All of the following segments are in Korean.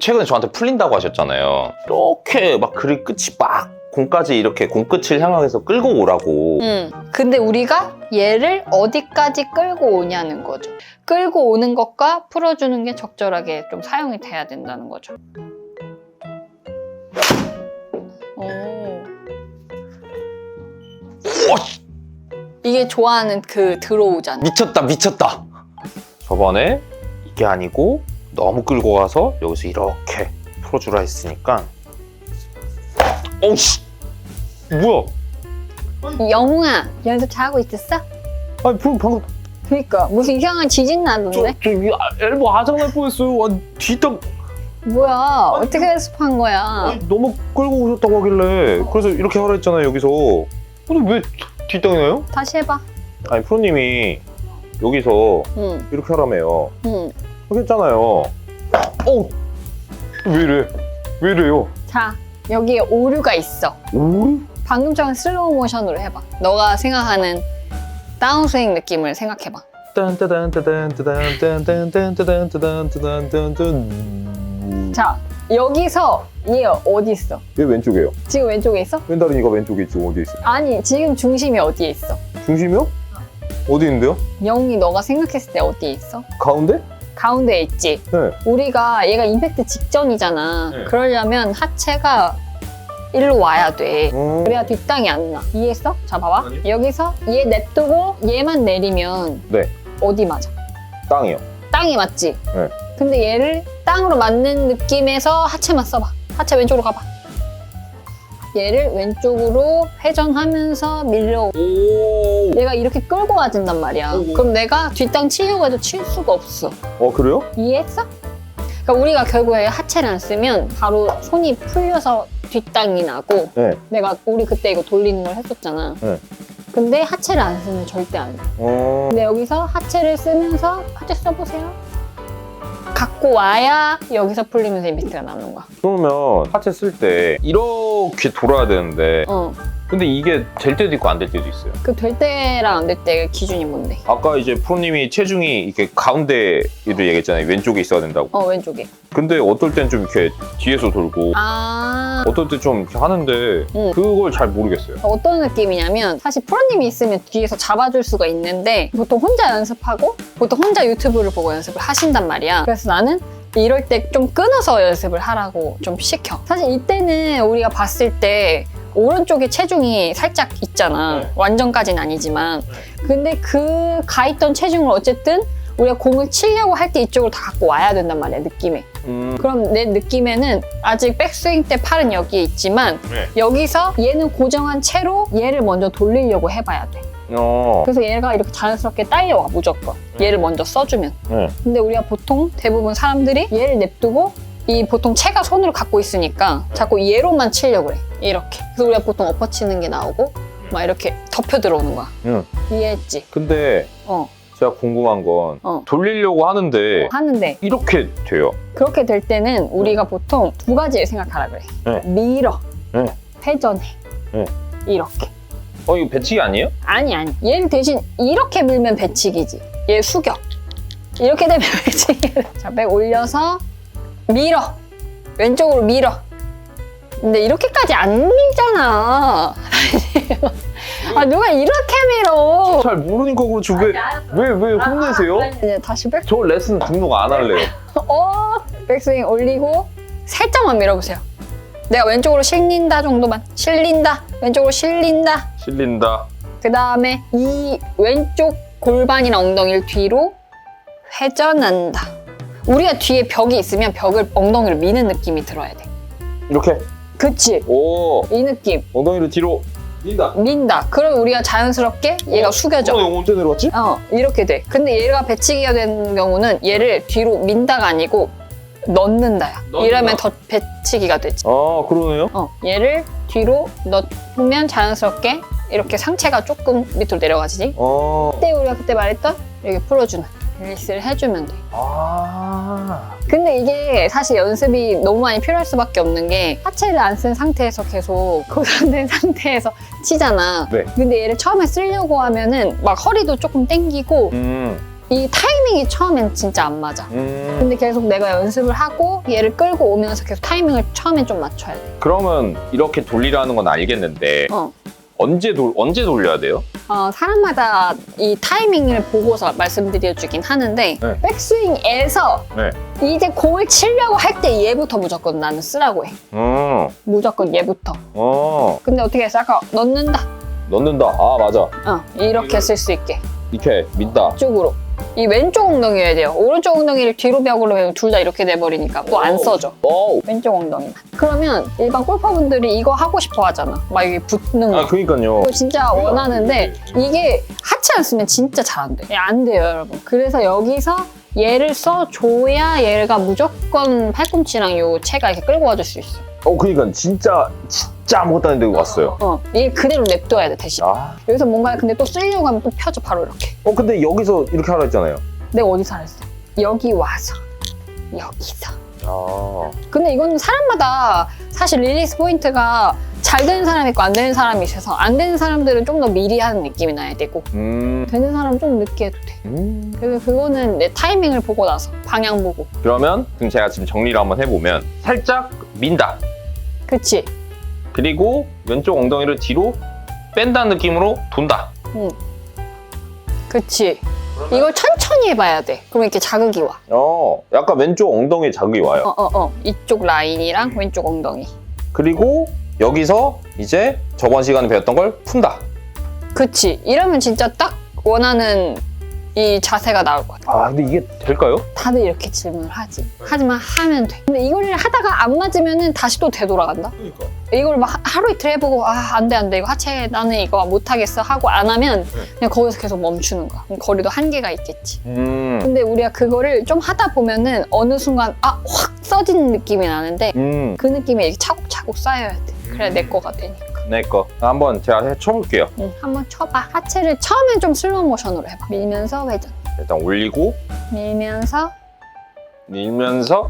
최근에 저한테 풀린다고 하셨잖아요. 이렇게 막 그릴 끝이 막 공까지 이렇게 공끝을 향해서 끌고 오라고. 음. 근데 우리가 얘를 어디까지 끌고 오냐는 거죠. 끌고 오는 것과 풀어주는 게 적절하게 좀 사용이 돼야 된다는 거죠. 오. 이게 좋아하는 그 들어오잖아. 미쳤다 미쳤다. 저번에 이게 아니고 너무 끌고 가서 여기서 이렇게 풀어주라 했으니까. 어우씨 뭐야? 영웅아, 연습 잘하고 있었어? 아니 방금 방금 그니까 무슨 이상한 지진 저, 나던데? 저이 엘보 아작날 뻔했어요. 완 뒤딱 뭐야? 어떻게 연습한 거야? 아니, 너무 끌고 오셨다고 하길래 그래서 이렇게 하라 했잖아요 여기서. 근데 왜 뒷땅이 나요? 다시 해봐. 아니 프로님이 여기서 응, 이렇게 하라며요. 응. 하겠잖아요. 어, 왜 이래? 왜 이래요? 자, 여기에 오류가 있어. 오류? 방금 전에 슬로우 모션으로 해봐. 너가 생각하는 다운스윙 느낌을 생각해봐. 자, 여기서 얘 어디 있어? 얘 왼쪽에요. 지금 왼쪽에 있어? 왼다리가 왼쪽에 지금 어디 있어? 아니, 지금 중심이 어디에 있어? 중심이요? 어디 있는데요? 영이 너가 생각했을 때 어디 있어? 가운데? 가운데에 있지. 네. 우리가 얘가 임팩트 직전이잖아. 네. 그러려면 하체가 일로 와야 돼. 음. 그래야 뒷땅이 안 나. 이해했어? 자, 봐봐. 아니요. 여기서 얘 냅두고 얘만 내리면 네. 어디 맞아? 땅이요. 땅이 맞지? 네. 근데 얘를 땅으로 맞는 느낌에서 하체만 써봐. 하체 왼쪽으로 가봐. 얘를 왼쪽으로 회전하면서 밀려. 오. 얘가 이렇게 끌고 와준단 말이야. 오. 그럼 내가 뒷땅 치려고 해도 칠 수가 없어. 어 그래요? 이해했어? 그러니까 우리가 결국에 하체를 안 쓰면 바로 손이 풀려서 뒷땅이 나고 네. 내가 우리 그때 이거 돌리는 걸 했었잖아. 네. 근데 하체를 안 쓰면 절대 안 돼. 어. 근데 여기서 하체를 쓰면서 하체 써보세요. 갖고 와야 여기서 풀리면서 임팩트가 나는 거야. 그러면 하체 쓸 때 이렇게 돌아야 되는데 어. 근데 이게 될 때도 있고 안 될 때도 있어요. 그 될 때랑 안 될 때 기준이 뭔데? 아까 이제 프로님이 체중이 이렇게 가운데를 얘기했잖아요. 왼쪽에 있어야 된다고. 어, 왼쪽에. 근데 어떨 땐 좀 이렇게 뒤에서 돌고 아. 어떨 때 좀 이렇게 하는데 응. 그걸 잘 모르겠어요. 어떤 느낌이냐면 사실 프로님이 있으면 뒤에서 잡아줄 수가 있는데 보통 혼자 연습하고 보통 혼자 유튜브를 보고 연습을 하신단 말이야. 그래서 나는 이럴 때 좀 끊어서 연습을 하라고 좀 시켜. 사실 이때는 우리가 봤을 때 오른쪽에 체중이 살짝 있잖아. 네. 완전까지는 아니지만. 근데 그 가 있던 체중을 어쨌든 우리가 공을 치려고 할 때 이쪽으로 다 갖고 와야 된단 말이야, 느낌에. 음. 그럼 내 느낌에는 아직 백스윙 때 팔은 여기에 있지만 네. 여기서 얘는 고정한 채로 얘를 먼저 돌리려고 해봐야 돼. 어. 그래서 얘가 이렇게 자연스럽게 딸려와 무조건 얘를 먼저 써주면. 네. 근데 우리가 보통 대부분 사람들이 얘를 냅두고 이 보통 채가 손으로 갖고 있으니까 자꾸 얘로만 치려고 그래. 이렇게. 그래서 우리가 보통 엎어치는 게 나오고 막 이렇게 덮여 들어오는 거야. 응. 이해했지? 근데 어. 제가 궁금한 건 어. 돌리려고 하는데 하는데 이렇게 돼요. 그렇게 될 때는 우리가 보통 두 가지를 생각하라 그래. 네. 밀어. 네. 회전해. 네. 이렇게. 어 이거 배치기 아니에요? 아니 아니 얘를 대신 이렇게 밀면 배치기지 얘 숙여 이렇게 되면 배치기 자백 올려서 밀어 왼쪽으로 밀어 근데 이렇게까지 안 밀잖아 아 누가 이렇게 밀어 잘 모르니까 그렇지 왜왜 왜 혼내세요? 이제 다시 백 저 레슨 등록 안 할래요. 어, 백스윙 올리고 살짝만 밀어보세요 내가 왼쪽으로 실린다 정도만 실린다 왼쪽으로 실린다 실린다. 그 다음에 이 왼쪽 골반이나 엉덩이를 뒤로 회전한다. 우리가 뒤에 벽이 있으면 벽을 엉덩이로 미는 느낌이 들어야 돼. 이렇게. 그치? 오 이 느낌. 엉덩이를 뒤로 민다. 민다. 그럼 우리가 자연스럽게 얘가 숙여져. 어, 언제 내려갔지? 어, 이렇게 돼. 근데 얘가 배치기가 되는 경우는 얘를 뒤로 민다가 아니고 넣는다야. 넣는다? 이러면 더 배치기가 되지. 아 그러네요. 어, 얘를 뒤로 넣으면 자연스럽게 이렇게 상체가 조금 밑으로 내려가지지. 어. 그때 우리가 그때 말했던 이렇게 풀어주는 릴리스를 해주면 돼. 아. 근데 이게 사실 연습이 너무 많이 필요할 수밖에 없는 게 하체를 안 쓴 상태에서 계속 고정된 상태에서 치잖아. 네. 근데 얘를 처음에 쓰려고 하면은 막 허리도 조금 땡기고 음. 이 타이밍이 처음엔 진짜 안 맞아. 음, 근데 계속 내가 연습을 하고 얘를 끌고 오면서 계속 타이밍을 처음엔 좀 맞춰야 돼. 그러면 이렇게 돌리라는 건 알겠는데 어. 언제 돌 언제 돌려야 돼요? 어, 사람마다 이 타이밍을 보고서 말씀드려주긴 하는데 네. 백스윙에서 네. 이제 공을 치려고 할 때 얘부터 무조건 나는 쓰라고 해. 어, 무조건 얘부터. 어, 근데 어떻게 했어? 아까 넣는다. 넣는다. 아 맞아. 어, 이렇게 쓸 수 있게. 이렇게 민다. 이쪽으로. 이 왼쪽 엉덩이여야 돼요. 오른쪽 엉덩이를 뒤로 벽으로 하면 둘 다 이렇게 돼버리니까 또 안 써져. 오. 왼쪽 엉덩이만. 그러면 일반 골퍼분들이 이거 하고 싶어 하잖아. 막 이게 붙는 거. 아 그러니까요. 이거 진짜 원하는데 이게 하체 안 쓰면 진짜 잘 안 돼. 예, 안 돼요, 여러분. 그래서 여기서 얘를 써줘야 얘가 무조건 팔꿈치랑 요 체가 이렇게 끌고 와줄 수 있어. 어 그러니까 진짜 진짜 아무것도 안 되고 왔어요. 어, 이게 그대로 냅둬야 돼, 대신. 아. 여기서 뭔가 근데 또 쓰려고 하면 또 펴져, 바로 이렇게. 어 근데 여기서 이렇게 하라 했잖아요. 내가 어디서 알았어? 여기 와서. 여기서. 아. 근데 이건 사람마다 사실 릴리스 포인트가 잘 되는 사람이 있고 안 되는 사람이 있어서 안 되는 사람들은 좀 더 미리 하는 느낌이 나야 되고 음. 되는 사람은 좀 늦게 해도 돼. 음. 그래서 그거는 내 타이밍을 보고 나서 방향 보고. 그러면 그럼 제가 지금 정리를 한번 해보면 살짝 민다. 그치? 그리고 왼쪽 엉덩이를 뒤로 뺀다는 느낌으로 돈다. 그치? 이걸 천천히 해봐야 돼. 그럼 이렇게 자극이 와. 어, 약간 왼쪽 엉덩이에 자극이 와요. 어, 어, 어. 이쪽 라인이랑 왼쪽 엉덩이. 그리고 여기서 이제 저번 시간에 배웠던 걸 푼다. 그치? 이러면 진짜 딱 원하는 이 자세가 나올 것 같아. 아, 근데 이게 될까요? 다들 이렇게 질문을 하지. 하지만 하면 돼. 근데 이걸 하다가 안 맞으면은 다시 또 되돌아간다? 그러니까. 이걸 막 하- 하루 이틀 해보고 아 안 돼 안 돼 이거 하체 나는 이거 못 하겠어 하고 안 하면 그냥 거기서 계속 멈추는 거야 그럼 거리도 한계가 있겠지 음. 근데 우리가 그거를 좀 하다 보면은 어느 순간 아 확 써지는 느낌이 나는데 음. 그 느낌이 이렇게 차곡차곡 쌓여야 돼 그래야 내 거가 되니까 내 거. 한번 제가 해 쳐볼게요. 응, 한번 쳐봐 하체를 처음엔 좀 슬로우 모션으로 해봐 밀면서 회전 일단 올리고 밀면서 밀면서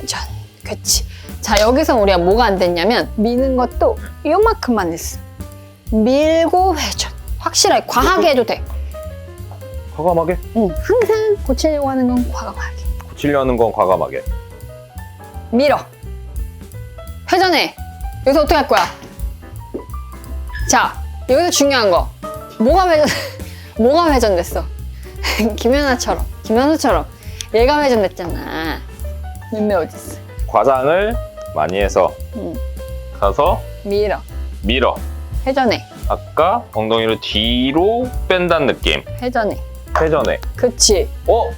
회전 그치 자 여기서 우리가 뭐가 안 됐냐면 미는 것도 요만큼만 했어 밀고 회전 확실하게 과하게 해도 돼 과감하게 응, 항상 고치려고 하는 건 과감하게. 고치려는 건 과감하게. 밀어. 회전해. 여기서 어떻게 할 거야? 자, 여기서 중요한 거. 뭐가 회전, 뭐가 회전됐어? 김연아처럼, 김연아처럼. 얘가 회전됐잖아. 몇매 어딨어? 과장을 많이 해서 응. 가서 밀어. 밀어. 회전해. 아까 엉덩이를 뒤로 뺀다는 느낌. 회전해. 회전해. 그치. 어?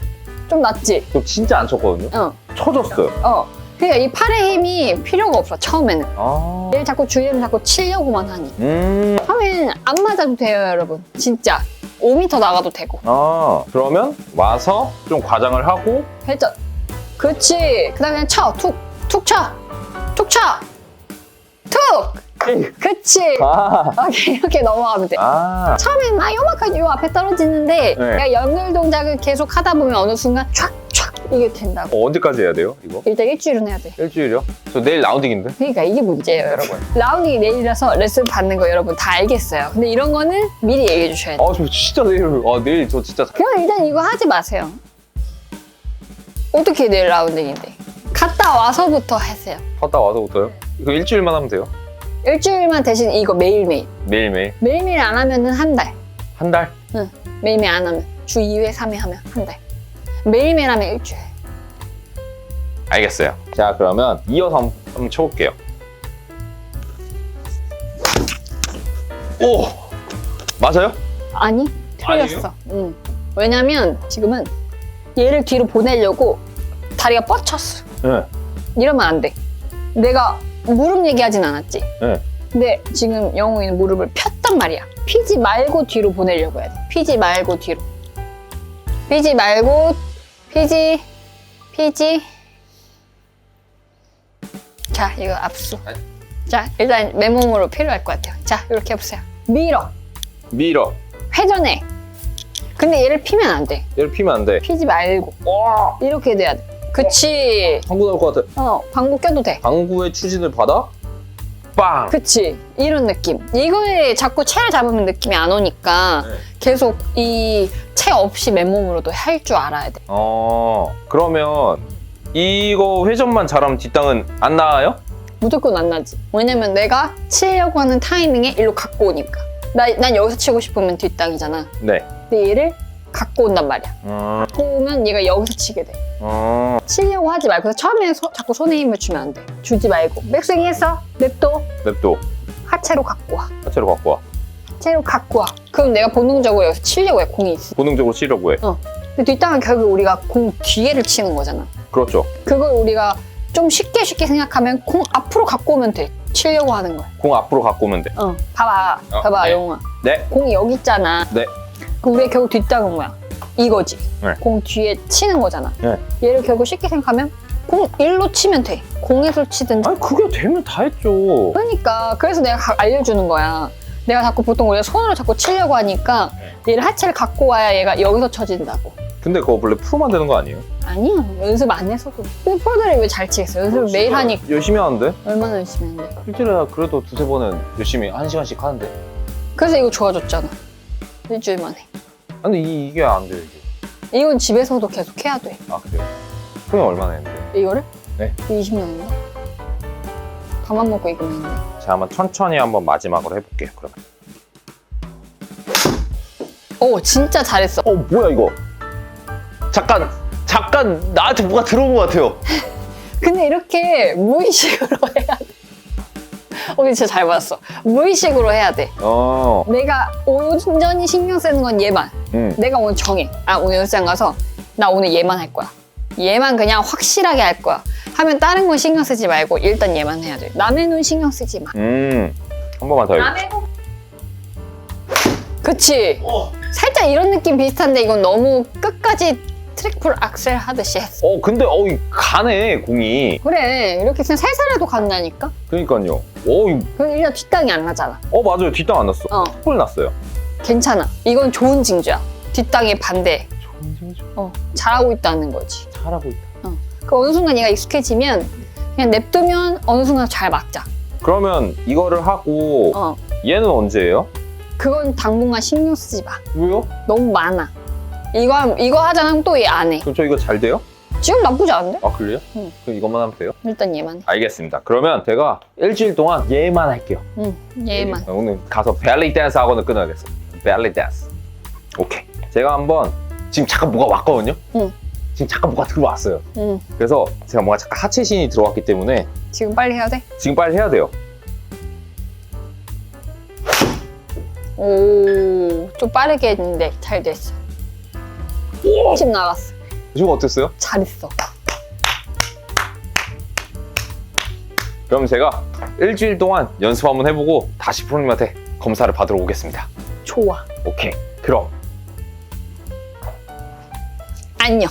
좀 낫지? 저 진짜 안 쳤거든요. 어, 쳐졌어요. 어. 그러니까 이 팔의 힘이 필요가 없어, 처음에는. 아. 얘를 자꾸 주위를 자꾸 치려고만 하니. 음. 처음엔 안 맞아도 돼요, 여러분. 진짜. 5m 나가도 되고. 아. 그러면 와서 좀 과장을 하고 회전. 그렇지. 그 다음에 그냥 쳐. 툭. 툭 쳐. 툭 쳐. 툭. 그치. 아. 오케이. 이렇게 넘어가면 돼. 아. 처음엔 막 요만큼 요 앞에 떨어지는데 네. 연결 동작을 계속 하다 보면 어느 순간 촥촥 이게 된다고. 어, 언제까지 해야 돼요, 이거? 일단 일주일은 해야 돼. 일주일이요? 저 내일 라운딩인데? 그러니까 이게 문제예요, 여러분. 라운딩이 내일이라서 레슨 받는 거 여러분 다 알겠어요. 근데 이런 거는 미리 얘기해 주셔야 돼요. 아, 저 진짜 내일, 아, 내일 저 진짜. 그냥 일단 이거 하지 마세요. 어떻게 내일 라운딩인데? 갔다 와서부터 하세요. 갔다 와서부터요? 이거 일주일만 하면 돼요? 일주일만 대신 이거 매일매일. 매일매일. 매일매일 안 하면은 한 달. 한 달? 매일매일 안 하면. 주 2회, 3회 하면 한 달. 매일매일 하면 일주일. 알겠어요. 자, 그러면 이어서 한번, 한번 쳐볼게요. 오! 맞아요? 아니, 틀렸어. 응. 왜냐면 지금은 얘를 뒤로 보내려고 다리가 뻗쳤어. 네. 이러면 안 돼. 내가 무릎 얘기하진 않았지. 네. 근데 지금 영웅이는 무릎을 폈단 말이야. 피지 말고 뒤로 보내려고 해야 돼. 피지 말고 뒤로. 피지 말고, 피지, 피지. 자, 이거 압수. 자, 일단 맨몸으로 필요할 것 같아요. 자, 이렇게 해보세요. 밀어. 밀어. 회전해. 근데 얘를 피면 안 돼. 얘를 피면 안 돼. 피지 말고. 이렇게 돼야 돼. 그치. 방구 나올 것 같아. 어, 방구 껴도 돼. 방구의 추진을 받아 빵. 그치. 이런 느낌. 이거에 자꾸 채를 잡으면 느낌이 안 오니까 네. 계속 이 채 없이 맨몸으로도 할 줄 알아야 돼. 어 그러면 이거 회전만 잘하면 뒷땅은 안 나와요? 무조건 안 나지. 왜냐면 내가 치려고 하는 타이밍에 일로 갖고 오니까. 나, 난 여기서 치고 싶으면 뒷땅이잖아. 네. 근데 얘를 갖고 온단 말이야. 음, 갖고 오면 얘가 여기서 치게 돼. 어, 치려고 하지 말고 처음에 소- 자꾸 손에 힘을 주면 안 돼 주지 말고 백스윙 했어 냅둬 냅둬. 하체로 갖고 와 하체로 갖고 와. 하체로 갖고 와 그럼 내가 본능적으로 여기서 치려고 해 공이 있어 본능적으로 치려고 해. 근데 뒷땅은 결국 우리가 공 뒤에를 치는 거잖아 그렇죠. 그걸 우리가 좀 쉽게 쉽게 생각하면 공 앞으로 갖고 오면 돼. 치려고 하는 거야. 공 앞으로 갖고 오면 돼. 어, 봐봐. 어, 봐봐, 네. 영웅아. 네. 공이 여기 있잖아. 네. 그럼 우리가 결국 뒷땅은 뭐야? 이거지. 네. 공 뒤에 치는 거잖아. 네. 얘를 결국 쉽게 생각하면 공 일로 치면 돼. 공에서 치든지. 아니 그게 되면 다 했죠. 그러니까 그래서 내가 가- 알려주는 거야. 내가 자꾸 보통 우리가 손으로 자꾸 치려고 하니까 네. 얘를 하체를 갖고 와야 얘가 여기서 쳐진다고. 근데 그거 원래 프로만 되는 거 아니에요? 아니야. 연습 안 해서도. 근데 프로들이 왜 잘 치겠어? 연습을 매일 하니까 열심히 하는데? 얼마나 열심히 하는데. 일주일에 그래도 두세 번은 열심히 한 시간씩 하는데. 그래서 이거 좋아졌잖아. 일주일 만에. 근데 이, 이게 안 돼요 이게. 이건 집에서도 계속 해야 돼. 아 그래요? 형이 얼마나 했는데? 이거를? 네. 20년인가? 밥만 먹고 했네. 제가 한번 천천히 한번 마지막으로 해볼게요 그러면. 오, 진짜 잘했어. 어 뭐야 이거? 잠깐 잠깐 나한테 뭐가 들어온 것 같아요. 근데 이렇게 무의식으로 해야 돼. 어, 진짜 잘 봤어. 무의식으로 해야 돼. 어. 내가 온전히 신경 쓰는 건 얘만. 음. 내가 오늘 정해. 아, 오늘 연습장 가서 나 오늘 얘만 할 거야. 얘만 그냥 확실하게 할 거야. 하면 다른 건 신경 쓰지 말고 일단 얘만 해야 돼. 남의 눈 신경 쓰지 마. 음. 한 번만 더 해. 그치? 어. 살짝 이런 느낌 비슷한데 이건 너무 끝까지 트랙풀 악셀 하듯이 했어. 어 근데 어 이 가네 공이. 그래 이렇게 그냥 살살해도 간다니까? 그러니까요. 어, 이- 그럼 일단 뒷땅이 안 나잖아. 어 맞아요 뒷땅 안 났어. 어 뿔 났어요. 괜찮아. 이건 좋은 징조야. 뒷땅의 반대. 좋은 징조. 어 잘하고 있다는 거지. 잘하고 있다. 그 어느 순간 얘가 익숙해지면 그냥 냅두면 어느 순간 잘 막자. 그러면 이거를 하고 어 얘는 언제예요? 그건 당분간 신경 쓰지 마. 왜요? 너무 많아. 이거 함- 이거 하자면 또 얘 안 해. 그럼 저 이거 잘 돼요? 지금 나쁘지 않은데? 아 그래요? 응. 그럼 이것만 하면 돼요? 일단 얘만 해. 알겠습니다. 그러면 제가 일주일 동안 얘만 할게요. 응 얘만. 오늘 가서 벨리 댄스 학원을 끊어야겠어. 벨리 댄스. 오케이. 제가 한번 지금 잠깐 뭐가 왔거든요. 응. 지금 잠깐 뭐가 들어왔어요. 응 그래서 제가 뭔가 잠깐 하체 신이 들어왔기 때문에 지금 빨리 해야 돼. 지금 빨리 해야 돼요. 오, 좀 빠르게 했는데 잘 됐어. 힘 나갔어. 지금 어땠어요? 잘했어. 그럼 제가 일주일 동안 연습 한번 해보고 다시 프로님한테 검사를 받으러 오겠습니다. 좋아. 오케이. 그럼 안녕.